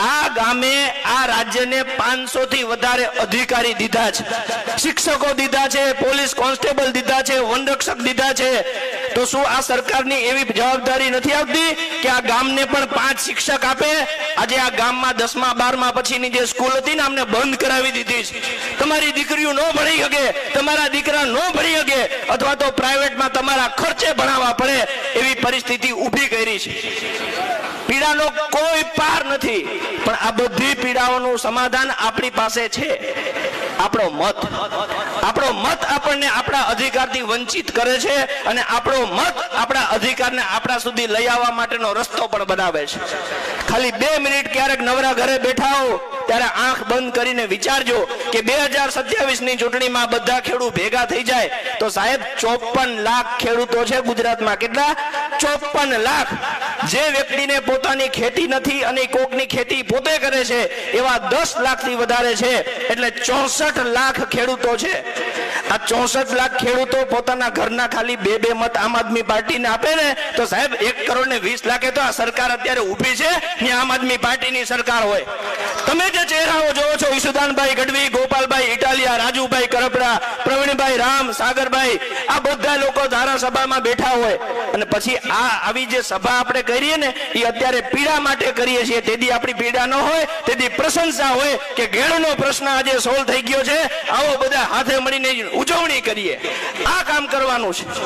આ ગામે આ રાજ્યને પાંચસો થી વધારે અધિકારી દીધા છે. શિક્ષકો દીધા છે, પોલીસ કોન્સ્ટેબલ દીધા છે, વનરક્ષક દીધા છે. તો શું આ સરકારની એવી જવાબદારી નથી આવતી કે આ ગામને પણ પાંચ શિક્ષક આપે? આજે આ ગામમાં દસમા, બારમા પછીની જે સ્કૂલ હતી ને અમને બંધ કરાવી દીધી છે. તમારી દીકરીઓ ન ભણી શકે, તમારા દીકરા ન ભણી શકે, અથવા તો પ્રાઇવેટમાં તમારા ખર્ચે ભણાવવા પડે એવી પરિસ્થિતિ ઊભી કરી છે. પીડાનો કોઈ પાર નથી. પણ આ બધી પીડાઓનું સમાધાન આપણી પાસે છે. આપણો મત. આપણો મત આપણને આપણા અધિકારથી વંચિત કરે છે અને આપણો મત આપણા અધિકારને આપણા સુધી લઈ આવવા માટેનો રસ્તો પણ બનાવે છે. ખાલી બે મિનિટ ક્યારેક નવરા ઘરે બેઠા હો ત્યારે આંખ બંધ કરીને વિચારજો કે બે હજાર સત્યાવીસની ચૂંટણીમાં બધા ખેડૂત ભેગા થઈ જાય તો સાહેબ ચોપન લાખ ખેડૂતો છે ગુજરાતમાં. કેટલા? ચોપન લાખ જે વ્યક્તિને પોતાની ખેતી નથી અને કોકની ખેતી પોતે કરે છે, એવા દસ લાખથી વધારે છે. એટલે ચોસઠ લાખ ખેડૂતો છે. આ ચોસઠ લાખ ખેડૂતો પોતાના ઘરના ખાલી બે બે મત આમ આદમી પાર્ટીને આપે ને, તો સાહેબ એક કરોડ ને વીસ લાખે તો આ સરકાર અત્યારે ઊભી છે ને આમ આદમી પાર્ટીની સરકાર હોય. તમે જે ચહેરાઓ જોવો છો ઈશુદાનભાઈ ગઢવી, ગોપાલભાઈ ઇટાલિયા રાજુભાઈ પ્રવીણભાઈ રામ, સાગરભાઈ, આ બધા લોકો ધારાસભામાં બેઠા હોય. અને પછી આ આવી જે સભા આપણે કરીએ ને, એ અત્યારે પીડા માટે કરીએ છીએ. તેથી આપણી પીડા ન હોય, તેથી પ્રશંસા હોય કે ઘેણનો પ્રશ્ન આજે સોલ્વ થઈ ગયો છે. આવો બધા હાથે મળીને ઉજવણી કરીએ. આ કામ કરવાનું છે.